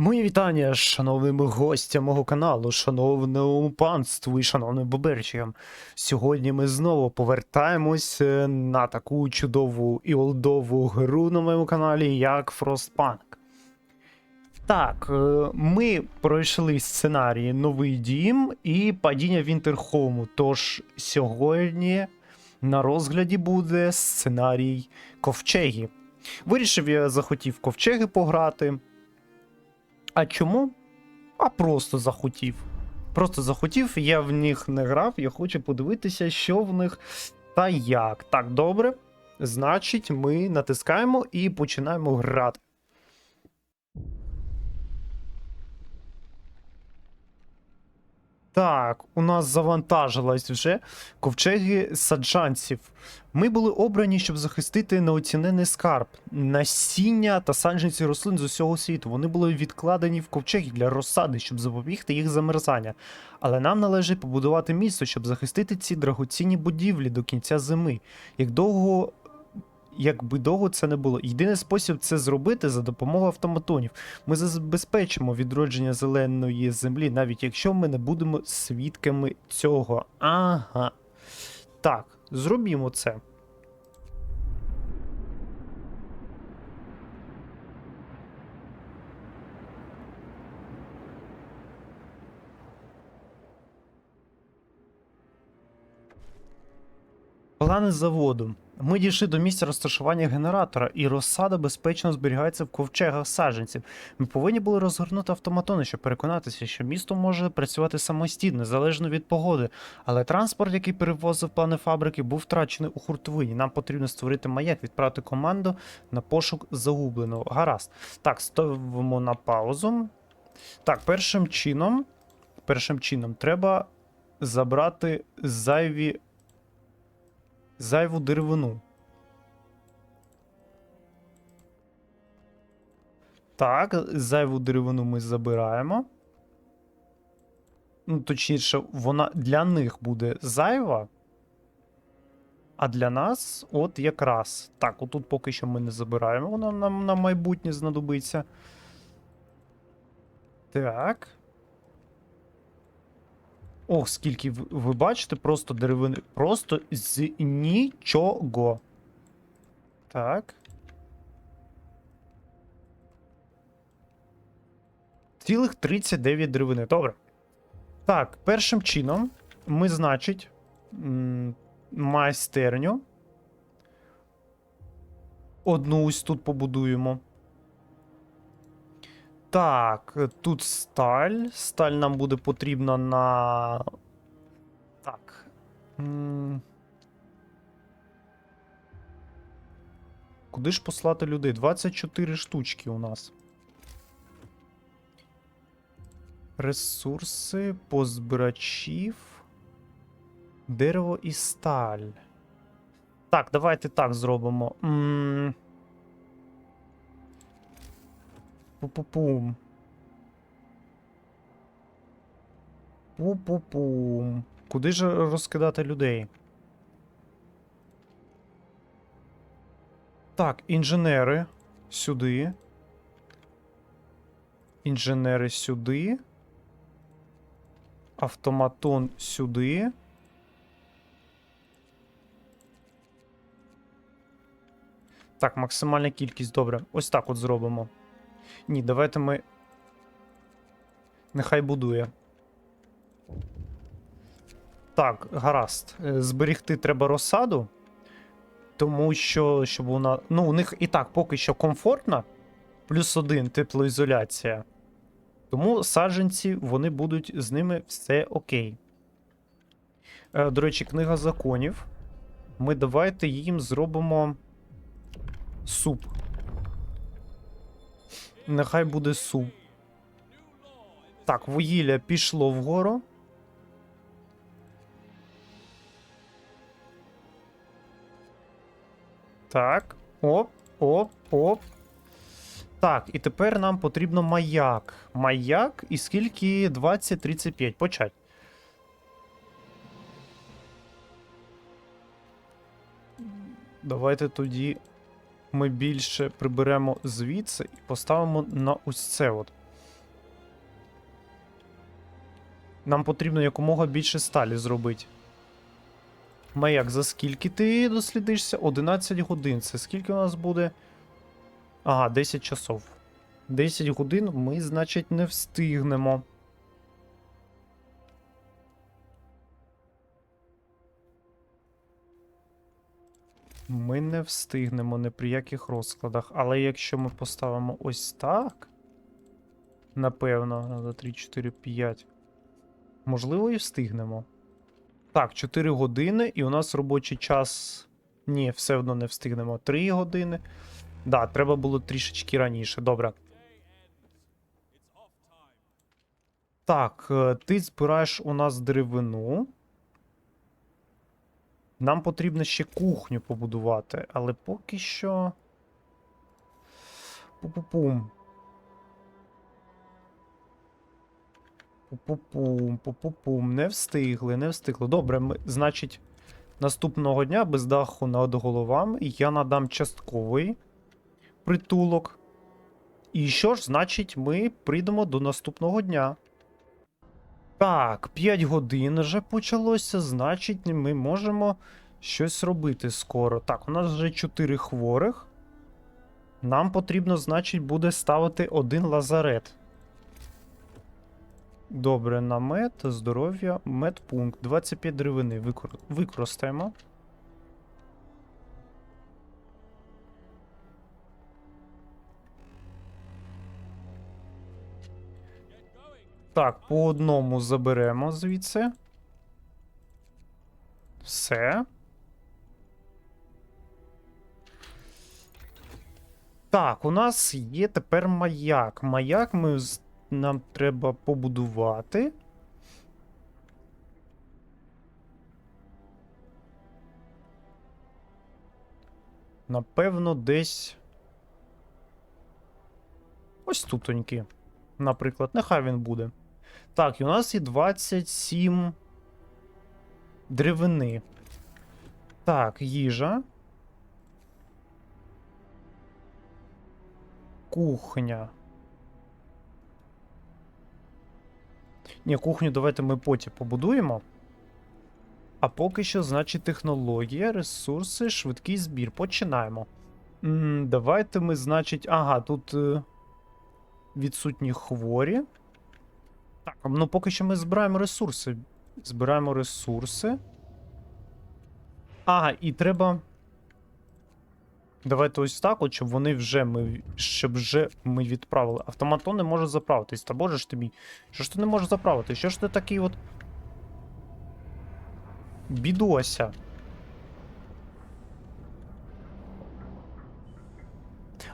Мої вітання шановним гостям мого каналу, шановному панству і шановним боберчикам. Сьогодні ми знову повертаємось е, на таку чудову і олдову гру на моєму каналі, як Frostpunk. Так, е, ми пройшли сценарії Новий Дім і Падіння Вінтерхому. Тож сьогодні на розгляді буде сценарій Ковчеги. Вирішив я захотів ковчеги пограти. А чому? А просто захотів. Просто захотів, я в них не грав, я хочу подивитися, що в них та як. Так, добре. Значить, ми натискаємо і починаємо грати. Так, у нас завантажилась вже ковчеги саджанців. Ми були обрані, щоб захистити неоцінений скарб, насіння та саджанці рослин з усього світу. Вони були відкладені в ковчеги для розсади, щоб запобігти їх замерзання. Але нам належить побудувати місто, щоб захистити ці драгоцінні будівлі до кінця зими. Як довго. Як би довго це не було, єдиний спосіб це зробити за допомогою автоматонів. Ми забезпечимо відродження зеленої землі, навіть якщо ми не будемо свідками цього. Ага. Так, зробімо це. Плани заводу. Ми дійшли до місця розташування генератора, і розсада безпечно зберігається в ковчегах саджанців. Ми повинні були розгорнути автоматони, щоб переконатися, що місто може працювати самостійно, незалежно від погоди. Але транспорт, який перевозив плани фабрики, був втрачений у хуртовині. Нам потрібно створити маяк, відправити команду на пошук загубленого. Гаразд. Так, ставимо на паузу. Так, першим чином. Першим чином треба забрати зайві зайву деревину. Так, зайву деревину ми забираємо. Ну, точніше, вона для них буде зайва. А для нас, от якраз. Так, отут поки що ми не забираємо, вона нам на майбутнє знадобиться. Так. Ох, скільки ви, бачите, просто деревини. Просто з нічого. Так. Цілих 39 деревини. Добре. Так, першим чином ми, значить, майстерню. Одну ось тут побудуємо. Так, е, тут сталь. Сталь нам буде потрібна на. Так. Куди ж послати людей? 24 штучки у нас. Ресурси, позбирачів. Дерево і сталь. Так, давайте так зробимо. М. Пу-пу-пум. Пу-пу-пум. Куди ж розкидати людей? Так, інженери сюди. Інженери сюди. Автоматон сюди. Так, максимальна кількість, добре. Ось так от зробимо. Ні, давайте ми. Нехай будує. Так, гаразд. Е, Зберігти треба розсаду. Тому що, щоб вона. Ну, у них і так поки що комфортна. Плюс один теплоізоляція. Тому саджанці, вони будуть з ними все окей. Е, До речі, книга законів. Ми давайте їм зробимо суп. Нехай буде суп. Так, вугілля пішло вгору. Так. Оп, оп, оп. Так, і тепер нам потрібно маяк. Маяк і скільки 20-35. Почать. Давайте тоді ми більше приберемо звідси і поставимо на ось це. от. Нам потрібно якомога більше сталі зробити. Маяк, за скільки ти дослідишся? 11 годин. Це скільки у нас буде? Ага, 10 часов. 10 годин ми, значить, не встигнемо. Ми не встигнемо ні при яких розкладах. Але якщо ми поставимо ось так. Напевно, за 3, 4, 5. Можливо, і встигнемо. Так, 4 години, і у нас робочий час. Ні, все одно не встигнемо. 3 години. Да, треба було трішечки раніше. Добре. Так, е, ти збираєш у нас деревину. Нам потрібно ще кухню побудувати, але поки що. Пу-пу-пум. Пу-пу-пум, пу-пу-пум. Не встигли, не встигли. Добре, ми, значить, наступного дня без даху над головами я надам частковий притулок. І що ж, значить, ми прийдемо до наступного дня. Так, 5 годин вже почалося, значить, ми можемо щось робити скоро. Так, у нас вже 4 хворих. Нам потрібно, значить, буде ставити один лазарет. Добре, намет, здоров'я, медпункт. 25 деревини викор... використаємо. Так, по одному заберемо звідси. Все. Так, у нас є тепер маяк. Маяк ми нам треба побудувати. Напевно, десь. Ось тутоньки. Наприклад, нехай він буде. Так, і у нас є 27 деревини. Так, їжа. Кухня. Ні, кухню давайте ми потім побудуємо. А поки що, значить, технологія, ресурси, швидкий збір. Починаємо. М, давайте ми, значить. Ага, тут е, відсутні хворі. Так, ну поки що ми збираємо ресурси. Збираємо ресурси. Ага, і треба. Давайте ось так, от, щоб вони вже ми. Щоб вже ми відправили. Автоматон не може заправитись. Та боже ж тобі. Що ж ти не можеш заправити? Що ж ти такий от. Бідося.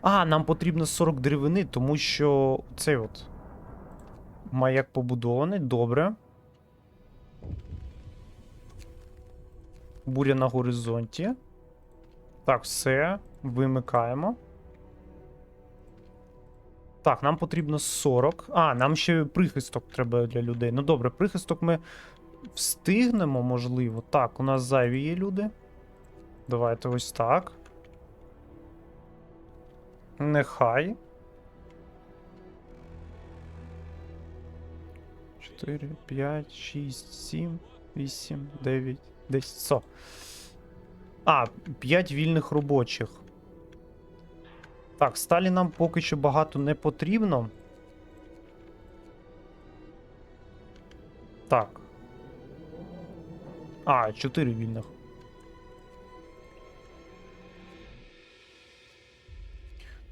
А, нам потрібно 40 деревини, тому що цей от. Маяк побудований, добре. Буря на горизонті. Так, все. Вимикаємо. Так, нам потрібно 40. А, нам ще прихисток треба для людей. Ну добре, прихисток ми встигнемо, можливо. Так, у нас зайві є люди. Давайте ось так. Нехай. 4, 5, 6, 7, 8, 9, 10. Со. А, 5 вільних робочих. Так, сталі нам поки що багато не потрібно. Так. А, 4 вільних.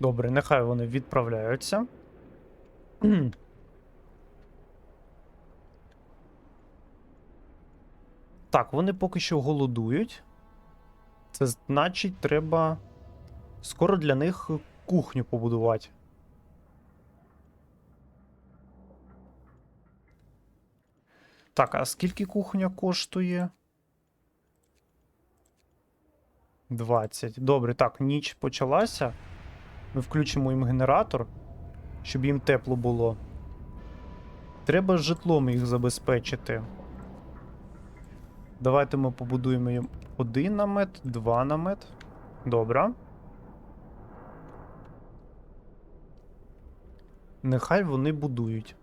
Добре, нехай вони відправляються. Так, вони поки що голодують. Це значить, треба скоро для них кухню побудувати. Так, а скільки кухня коштує? 20. Добре, так, ніч почалася. Ми включимо їм генератор, щоб їм тепло було. Треба житлом їх забезпечити. Давайте ми побудуємо один намет, два намет. Добре. Нехай вони будують.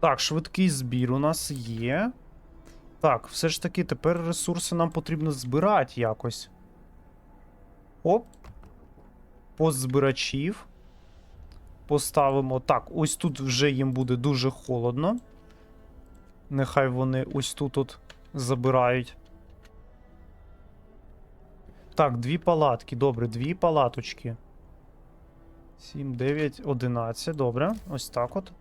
Так, швидкий збір у нас є. Так, все ж таки тепер ресурси нам потрібно збирати якось. Оп. Пост збирачів. Поставимо. Так, ось тут вже їм буде дуже холодно. Нехай вони ось тут от забирають. Так, дві палатки. Добре, дві палаточки. 7, 9, 11. Добре. Ось так от.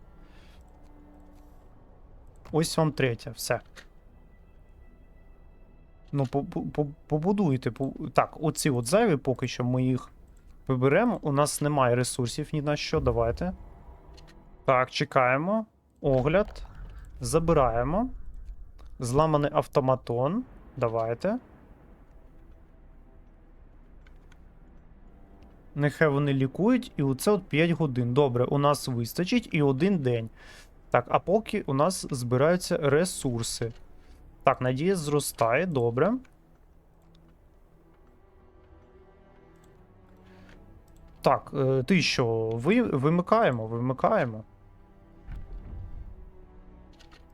Ось вам третя. Все. Ну, по- по- по- побудуйте. Так, оці от зайві, поки що ми їх виберемо. У нас немає ресурсів ні на що. Давайте. Так, чекаємо. Огляд. Забираємо. Зламаний автоматон. Давайте. Нехай вони лікують, і оце от 5 годин. Добре, у нас вистачить і один день. Так, а поки у нас збираються ресурси. Так, надія зростає, добре. Так, е, ти що? Ви, вимикаємо, вимикаємо.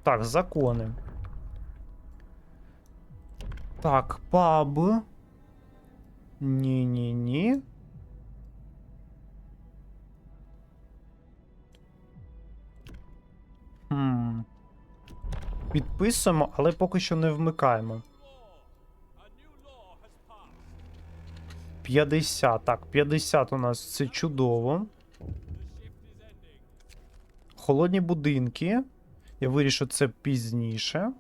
Так, закони. Так, паб. Ні-ні-ні. Підписуємо, але поки що не вмикаємо. 50. Так, 50 у нас це чудово. Холодні будинки. Я вирішу це пізніше.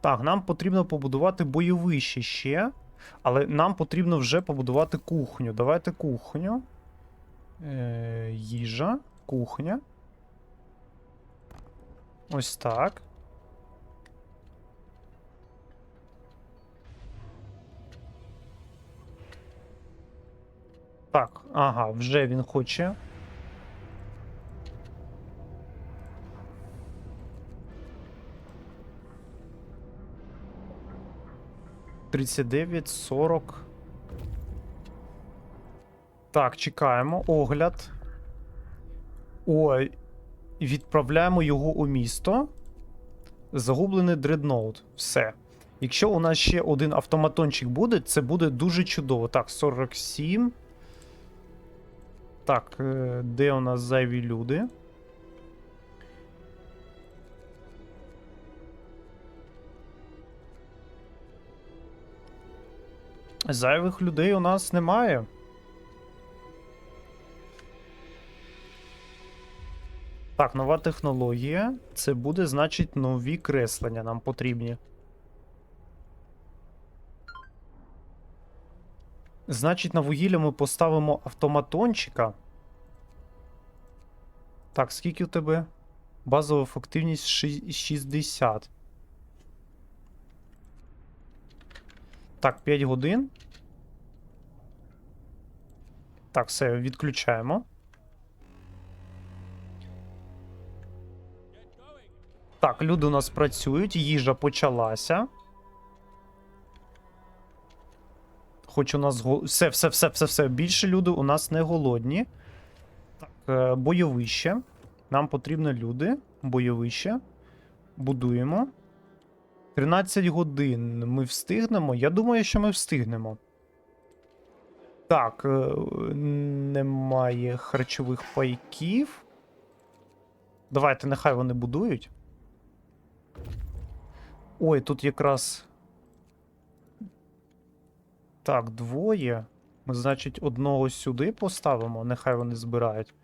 Так, нам потрібно побудувати бойовище ще. Але нам потрібно вже побудувати кухню. Давайте кухню. Е, їжа, кухня. Ось так. Так, ага, вже він хоче. Тридцять дев'ять, сорок. Так, чекаємо. Огляд. Ой, відправляємо його у місто. Загублений дредноут. Все. Якщо у нас ще один автоматончик буде, це буде дуже чудово. Так, 47. Так, е, де у нас зайві люди? Зайвих людей у нас немає. Так, нова технологія. Це буде, значить, нові креслення нам потрібні. Значить, на вугілля ми поставимо автоматончика. Так, скільки у тебе? Базова ефективність 60. Так, 5 годин. Так, все, відключаємо. Так, люди у нас працюють, їжа почалася. Хоч у нас все, все, все, все, все. Більше люди у нас не голодні. Так, е, бойовище. Нам потрібно люди. Бойовище. Будуємо. 13 годин ми встигнемо. Я думаю, що ми встигнемо. Так, е, немає харчових пайків. Давайте, нехай вони будують. Ой, тут якраз. Так, двоє. Ми, значить, одного сюди поставимо. Нехай вони збирають.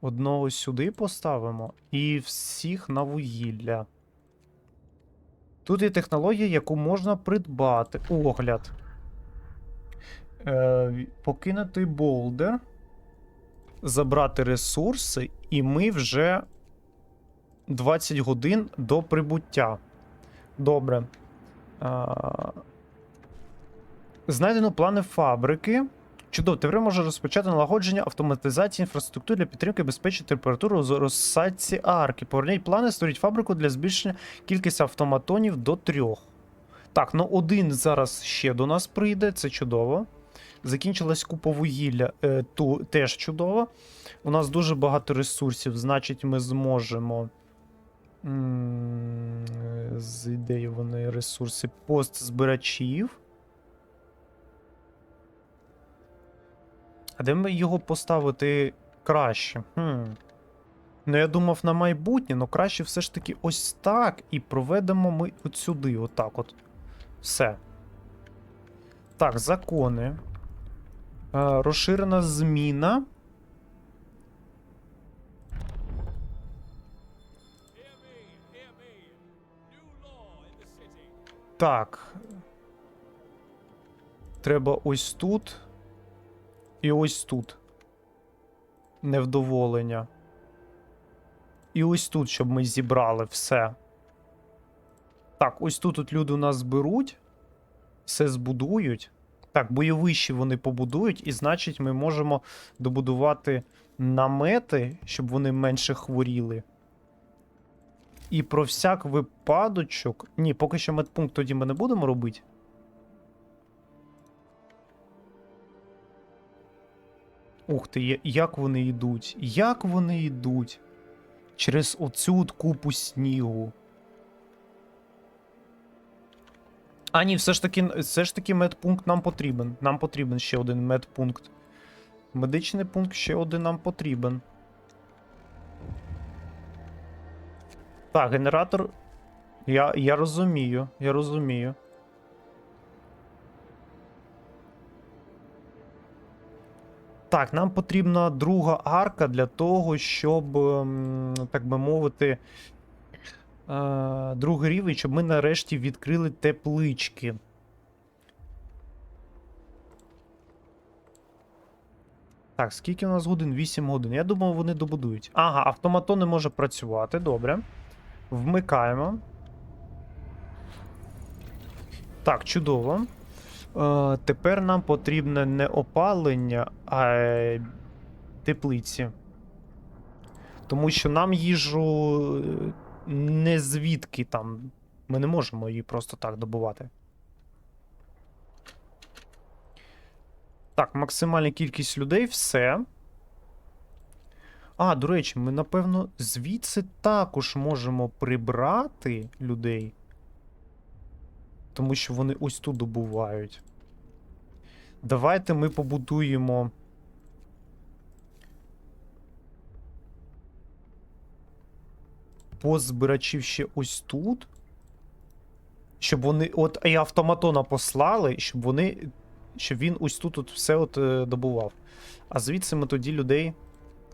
Одного сюди поставимо. І всіх на вугілля. Тут є технологія, яку можна придбати. Огляд. Е, покинути болдер. Забрати ресурси, і ми вже 20 годин до прибуття. Добре. А... Знайдено плани фабрики. Чудово, тепер може розпочати налагодження автоматизації інфраструктури для підтримки безпечної температури у розсадці арки. Поверніть плани, створіть фабрику для збільшення кількості автоматонів до трьох. Так, ну один зараз ще до нас прийде, це чудово. Закінчилась купа вугілля. Е, ту, теж чудово. У нас дуже багато ресурсів, значить, ми зможемо. Е, З ідеї вони ресурси. Пост збирачів. А де його поставити краще? Хм. Ну, я думав на майбутнє, але краще все ж таки ось так. І проведемо ми от сюди, отак от. Все. Так, закони. Е, розширена зміна. Так. Треба ось тут. І ось тут. Невдоволення. І ось тут, щоб ми зібрали все. Так, ось тут от люди у нас беруть. Все збудують. Так, бойовищі вони побудують, і значить, ми можемо добудувати намети, щоб вони менше хворіли. І про всяк випадочок. Ні, поки що медпункт тоді ми не будемо робити. Ух ти, як вони йдуть? Як вони йдуть? Через оцю купу снігу. А, ні, все ж таки, все ж таки медпункт нам потрібен. Нам потрібен ще один медпункт. Медичний пункт ще один нам потрібен. Так, генератор. Я, я розумію, я розумію. Так, нам потрібна друга арка для того, щоб, ем, так би мовити, е, другий рівень, щоб ми нарешті відкрили теплички. Так, скільки у нас годин? 8 годин. Я думав, вони добудують. Ага, автоматон не може працювати, добре. Вмикаємо. Так, чудово. Е, тепер нам потрібне не опалення, а е, теплиці. Тому що нам їжу е, не звідки там. Ми не можемо її просто так добувати. Так, максимальна кількість людей, все. А, до речі, ми, напевно, звідси також можемо прибрати людей. Тому що вони ось тут добувають. Давайте ми побудуємо. Пост збирачів ще ось тут. Щоб вони. От і автоматона послали, щоб вони. Щоб він ось тут от все от е, добував. А звідси ми тоді людей.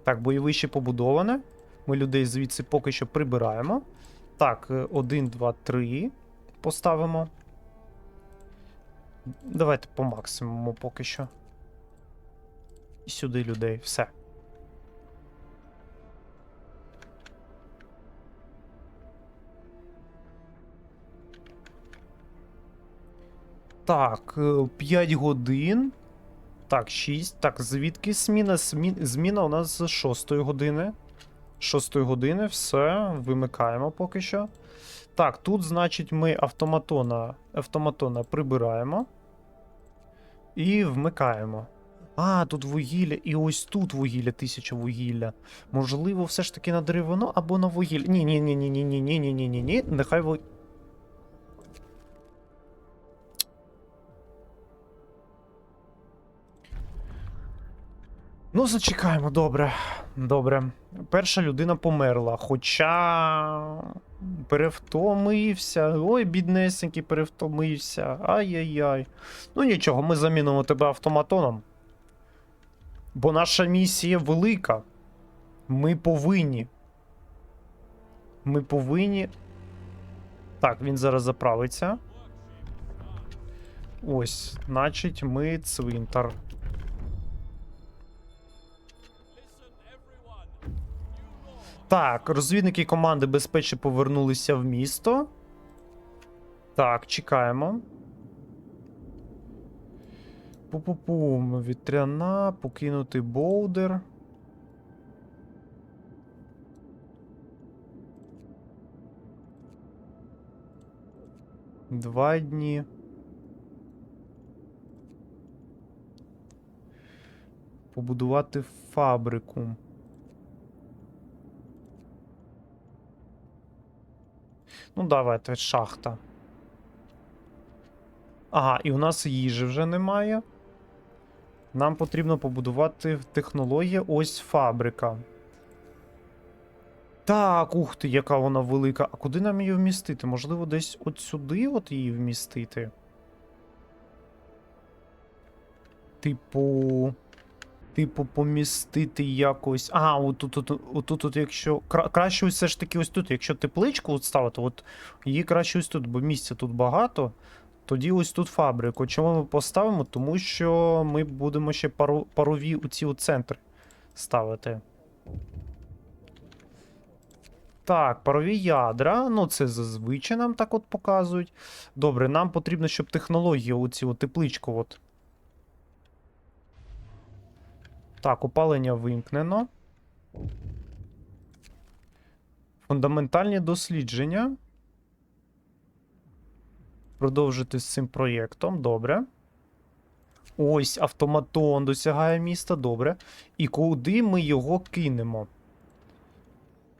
Так, бойовище побудоване. Ми людей звідси поки що прибираємо. Так, 1, 2, 3 поставимо. Давайте по максимуму поки що. І сюди людей, все. Так, 5 годин. Так, 6. Так, звідки зміна? Зміна у нас з 6 години. 6 години, все, вимикаємо поки що. Так, тут, значить, ми автоматона, автоматона прибираємо. І вмикаємо. А, тут вугілля, і ось тут вугілля, тисяча вугілля. Можливо, все ж таки на деревину або на вугілля. Ні, ні, ні, ні, ні, ні, ні, ні, ні, ні, ні. Нехай ви. Ну, зачекаємо, добре. Добре. Перша людина померла, хоча перевтомився. Ой, біднесенький, перевтомився. Ай-яй-яй. Ну нічого, ми замінимо тебе автоматоном. Бо наша місія велика. Ми повинні. Ми повинні. Так, він зараз заправиться. Ось, значить, ми цвинтар. Так, розвідники команди безпечно повернулися в місто. Так, чекаємо. Пу-пу-пум, вітряна, покинути боудер. Два дні. Побудувати фабрику. Ну, давайте, шахта. Ага, і у нас їжі вже немає. Нам потрібно побудувати технологія. Ось фабрика. Так, ух ти, яка вона велика. А куди нам її вмістити? Можливо, десь от сюди от її вмістити? Типу. Типу, помістити якось. А, отут, от, отут, от, якщо. Кра- краще все ж таки ось тут. Якщо тепличку от ставити, от її краще ось тут, бо місця тут багато. Тоді ось тут фабрику. Чому ми поставимо? Тому що ми будемо ще пару, парові у ці центри ставити. Так, парові ядра. Ну, це зазвичай нам так от показують. Добре, нам потрібно, щоб технологія оці от тепличку от. Так, опалення вимкнено. Фундаментальні дослідження. Продовжити з цим проєктом. Добре. Ось автоматон досягає міста. Добре. І куди ми його кинемо?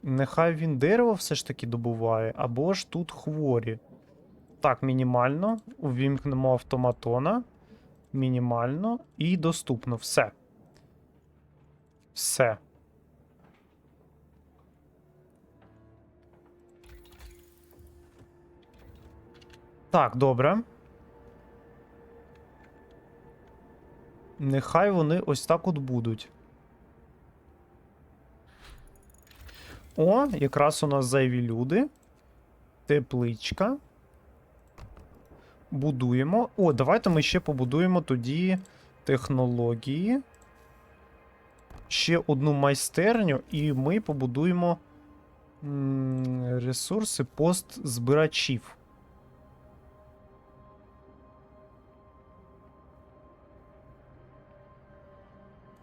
Нехай він дерево все ж таки добуває, або ж тут хворі. Так, мінімально. Увімкнемо автоматона. Мінімально. І доступно. Все. Все. Так, добре. Нехай вони ось так от будуть. О, якраз у нас зайві люди. Тепличка. Будуємо. О, давайте ми ще побудуємо тоді технології. Ще одну майстерню, і ми побудуємо ресурси пост збирачів.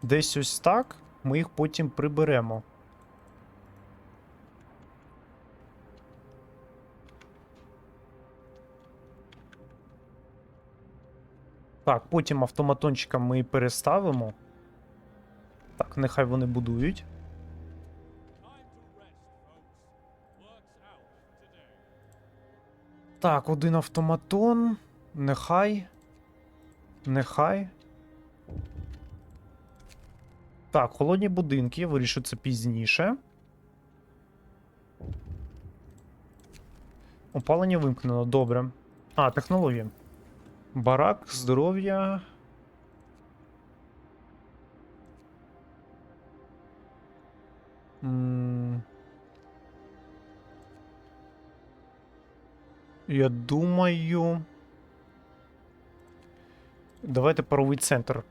Десь ось так. Ми їх потім приберемо. Так, потім автоматончика ми переставимо. Так, нехай вони будують. Так, один автоматон. Нехай. Нехай. Так, холодні будинки, я вирішу це пізніше. Опалення вимкнено, добре. А, технологія. Барак, здоров'я. Я думаю. Давайте паровий центр.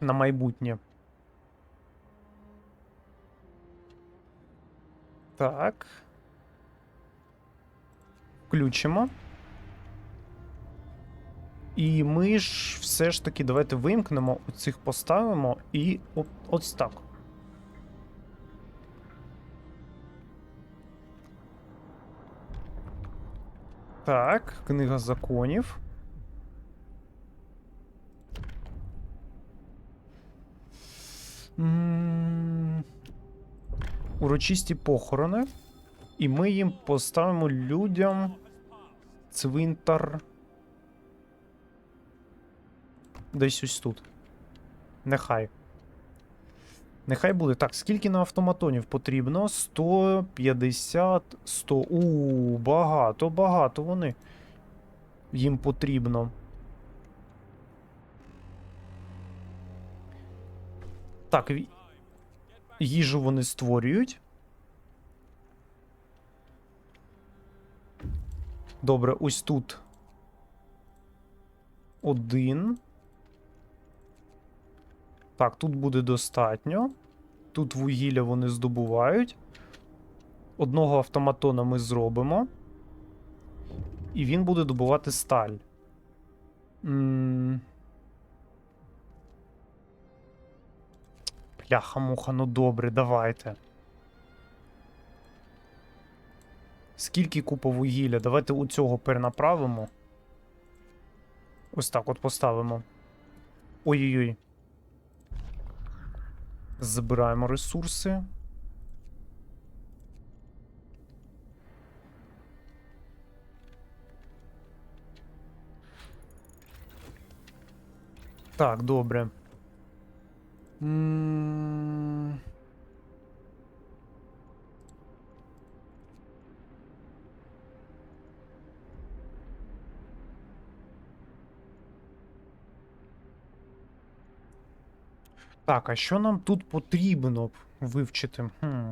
На майбутнє. Так. Включимо. І ми ж все ж таки давайте вимкнемо, оцих поставимо і от, ось так. Так, книга законів. М, Урочисті похорони. І ми їм поставимо людям цвинтар. Десь ось тут. Нехай. Нехай буде. Так, скільки на автоматонів потрібно? 150, 100. У, багато, багато вони. Їм потрібно. Так, їжу вони створюють. Добре, ось тут. Один. Так, тут буде достатньо. Тут вугілля вони здобувають. Одного автоматона ми зробимо. І він буде добувати сталь. М. Бляха-муха, ну добре, давайте. Скільки купа вугілля? Давайте у цього перенаправимо. Ось так от поставимо. Ой-ой-ой. Забираємо ресурси. Так, добре. М, Так, а що нам тут потрібно вивчити? Хм.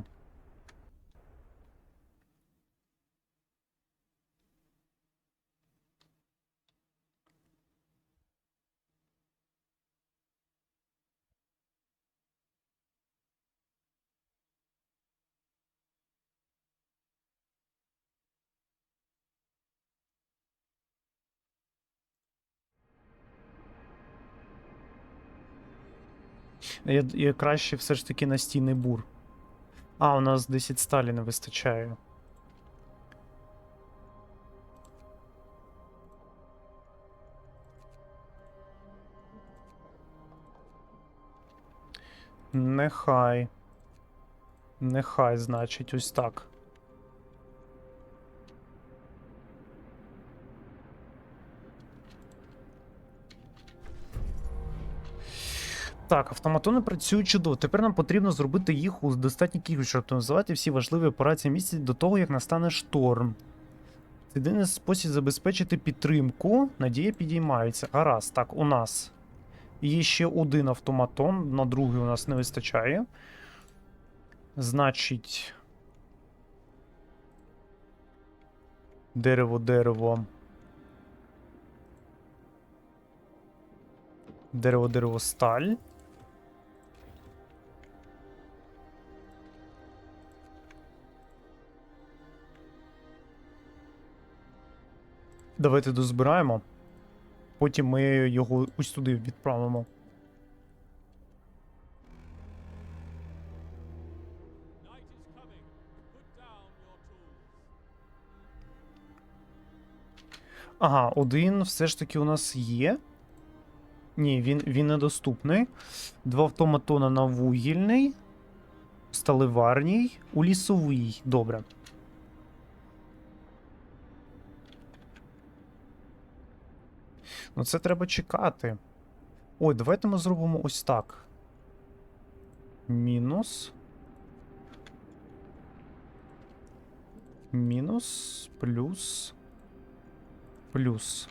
Я, я краще все ж таки настійний бур. А, у нас 10 сталі не вистачає. Нехай. Нехай, значить, ось так. Так, автоматони працюють чудово. Тепер нам потрібно зробити їх у достатній кількості, щоб автоматизувати всі важливі операції місяць до того, як настане шторм. Це єдиний спосіб забезпечити підтримку. Надія підіймається. Гаразд, так, у нас є ще один автоматон, на другий у нас не вистачає. Значить. Дерево, дерево. Дерево, дерево, сталь. Давайте дозбираємо. Потім ми його ось туди відправимо. Ага, один все ж таки у нас є. Ні, він, він недоступний. Два автоматона на вугільний, сталеварній, у лісовий. Добре. Ну це треба чекати. Ой, давайте ми зробимо ось так. Мінус. Мінус, плюс. Плюс.